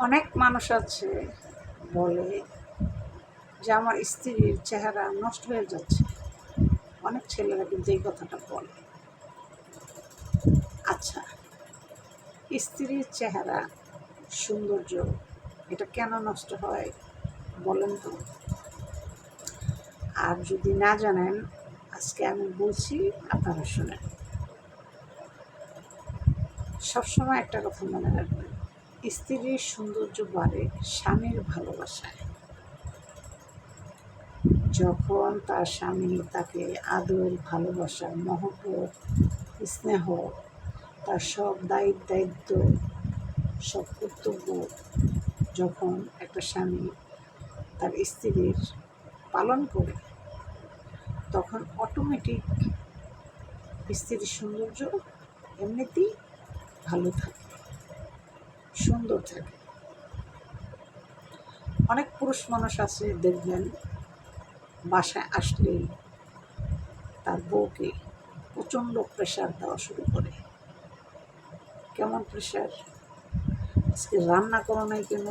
অনেক মানুষ আছে বলে যে আমার স্ত্রীর চেহারা নষ্ট হয়ে যাচ্ছে। অনেক ছেলেরা কিন্তু এই কথাটা বলে। আচ্ছা স্ত্রীর চেহারা, সৌন্দর্য, এটা কেন নষ্ট হয় বলেন তো? আর যদি না জানেন, আজকে আমি বলছি আপনারা শুনেন। সবসময় একটা কথা মনে রাখবেন স্ত্রীর সৌন্দর্য বাড়ে স্বামীর ভালোবাসায়। যখন তার স্বামী তাকে আদর ভালোবাসা মহব্বত স্নেহ, তার সব দায়িত্ব দায়িত্ব, সব কর্তব্য যখন একটা স্বামী তার স্ত্রীর পালন করে, তখন অটোমেটিক স্ত্রীর সৌন্দর্য এমনিতেই ভালো থাকে। সুন্দর থাকে। অনেক পুরুষ মানুষ আছে দেখবেন, বাসায় আসলেই তার বউকে প্রচণ্ড প্রেশার দেওয়া শুরু করে। কেমন প্রেশার আজকে রান্না করো নাই কেন?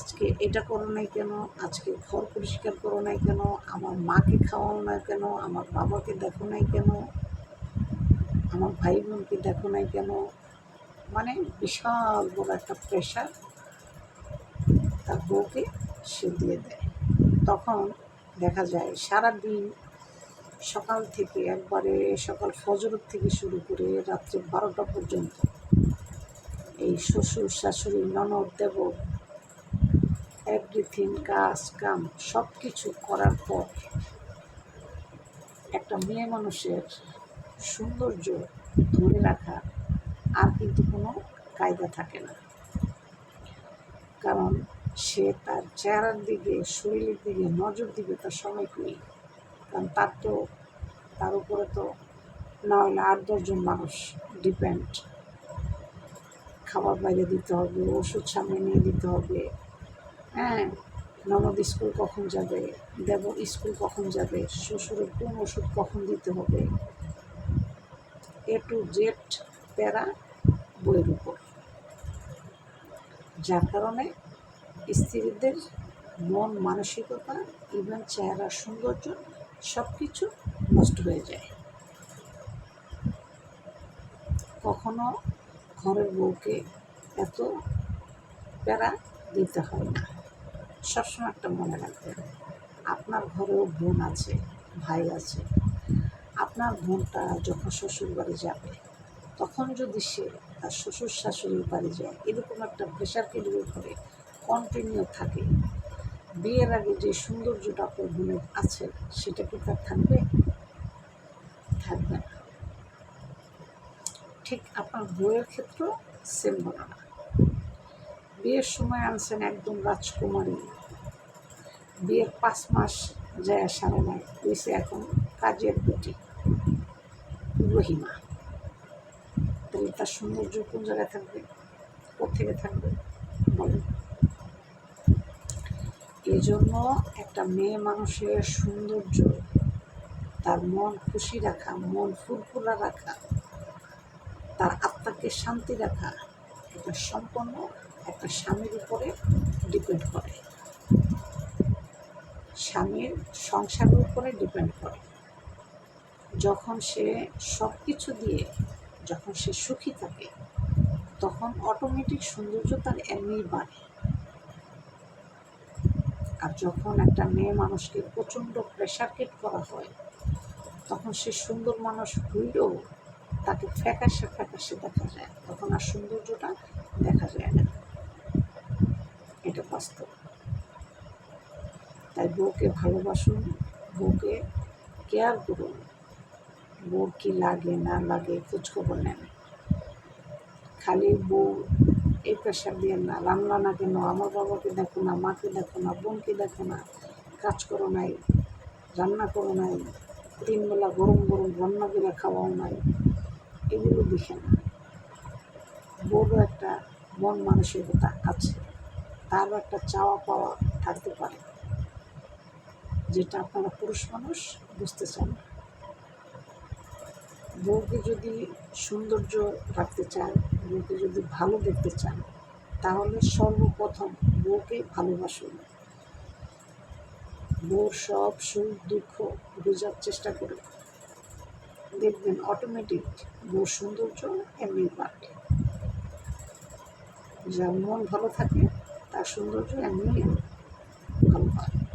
আজকে এটা করো নাই কেন? আজকে ঘর পরিষ্কার করো নাই কেন? আমার মাকে খাওয়াও না কেন? আমার বাবাকে দেখো নাই কেন? আমার ভাই বোনকে দেখো নাই কেন? মানে বিশাল বড় একটা প্রেশার তার বউকে সে দিয়ে দেয়। তখন দেখা যায় সারা দিন সকাল থেকে একবারে সকাল ফজর থেকে শুরু করে রাত্রে বারোটা পর্যন্ত এই শ্বশুর, শাশুড়ি, ননদ দেব এভরিথিং কাজ, কাম সব কিছু করার পর একটা মেয়ে মানুষের সৌন্দর্য ধরে রাখা আর কিন্তু কোনো কায়দা থাকে না। কারণ সে তার চেহারার দিকে, শরীরের দিকে নজর দিবে তার সময় কই কারণ তার তো, তার উপরে তো না হলে আট দশজন মানুষ ডিপেন্ড খাবার বাইরে দিতে হবে, ওষুধ সামনে নিয়ে দিতে হবে। হ্যাঁ ননদ স্কুল কখন যাবে, দেব স্কুল কখন যাবে, শ্বশুরের কোন ওষুধ কখন দিতে হবে? এ টু জেড প্যারা বইয়ের উপর। যার কারণে স্ত্রীদের মন, মানসিকতা ইভেন চেহারার সৌন্দর্য সব কিছু নষ্ট হয়ে যায়। কখনো ঘরের বউকে এত প্যারা দিতে হয় না। সবসময় একটা মনে রাখবেন, আপনার ঘরেও বোন আছে, ভাই আছে। আপনার বোনটা যখন শ্বশুর বাড়ি যাবে, তখন যদি সে তার শ্বশুর শাশুড়ির বাড়ি যায়, এরকম একটা প্রেশার ক্যারিয়ার করে কন্টিনিউ থাকে। বিয়ের আগে যে সৌন্দর্যটা আপনার বোনের আছে, সেটা কি তার থাকবে? থাকবে না। ঠিক আপনার বইয়ের ক্ষেত্রেও সেম ঘটনা বিয়ের সময় আনছেন একদম রাজকুমারী। বিয়ের পাঁচ মাস যায় সারে নাই হয়েছে এখন কাজের বেটি, রহিমা। তাহলে তার সৌন্দর্য কোন জায়গায় থাকবে? কোথেকে থাকবে? বলেন এই জন্য একটা মেয়ে মানুষের সৌন্দর্য, তার মন খুশি রাখা, মন ফুরফুরা রাখা, তার আত্মাকে শান্তি রাখা, এটা সম্পন্ন একটা স্বামীর উপরে ডিপেন্ড করে। স্বামীর সংসারের উপরে ডিপেন্ড করে। যখন সে সব কিছু দিয়ে যখন সে সুখী থাকে, তখন অটোমেটিক সৌন্দর্য তার এমনিই বাড়ে। আর যখন একটা মেয়ে মানুষকে প্রচণ্ড প্রেশারকেট করা হয়, তখন সে সুন্দর মানুষ হইলেও তাকে ফ্যাকাশে ফ্যাকাশে দেখা যায়, তখন আর সৌন্দর্যটা দেখা যায় না। এটা বাস্তব। তাই বউকে ভালোবাসুন, বউকে কেয়ার করুন। বউর কি লাগে, না লাগে, খোঁজখবর নেন খালি বউ, এই প্রেশার দিয়ে না রান্না না কেন, আমার বাবাকে দেখো না, মাকে দেখো না, বোনকে দেখো না, কাজ করো নাই, রান্না করো নাই, তিনবেলা গরম গরম রান্না করে খাওয়াও নাই, এগুলো দেখে না। বড় একটা মন মানসিকতা আছে, তারও একটা চাওয়া পাওয়া থাকতে পারে, যেটা আপনারা পুরুষ মানুষ বুঝতে চান। বউকে যদি সৌন্দর্য রাখতে চান, বউকে যদি ভালো দেখতে চান, তাহলে সর্বপ্রথম বউকে ভালোবাসুন। বউর সব সুখ দুঃখ বোঝার চেষ্টা করুন। দেখবেন অটোমেটিক বউর সৌন্দর্য এমনি বাড়বে যার মন ভালো থাকে, তার সৌন্দর্য এমনি ভালো হয়।